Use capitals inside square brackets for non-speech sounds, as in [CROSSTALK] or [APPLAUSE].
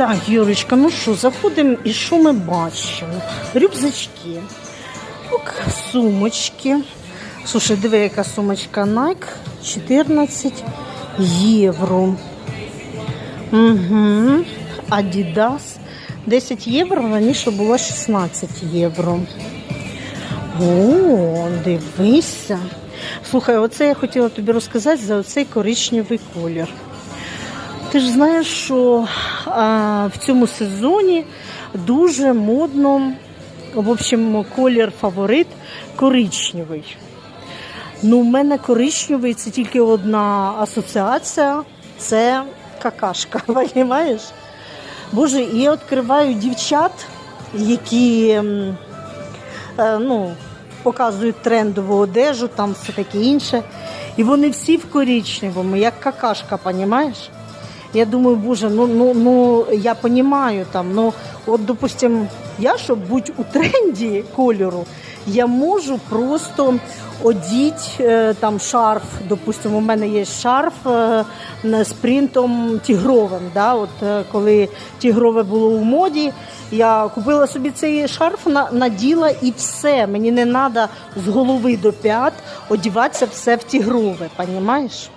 Так, Юрочка, ну що, заходимо і що ми бачимо? Рюкзачки, ок, сумочки. Слушай, диви, яка сумочка Nike 14 євро. Угу. Adidas 10 євро, раніше було 16 євро. О, дивися. Слухай, оце я хотіла тобі розказати за оцей коричневий колір. Ти ж знаєш, що а, в цьому сезоні дуже модно, в общем, колір фаворит коричневий. Ну, в мене коричневий це тільки одна асоціація це какашка, [LAUGHS] розумієш? Боже, і я відкриваю дівчат, які е, ну, показують трендову одежу, там все таке інше. І вони всі в коричневому, як какашка, розумієш? Я думаю, боже, ну, ну, ну я розумію там, ну от, допустим, я, щоб бути у тренді кольору, я можу просто одіть е, там шарф. Допустим, у мене є шарф е, з принтом тігровим. Да? От, е, коли тігрове було у моді, я купила собі цей шарф, на- наділа і все. Мені не треба з голови до п'ят одіватися все в тігрове, розумієш?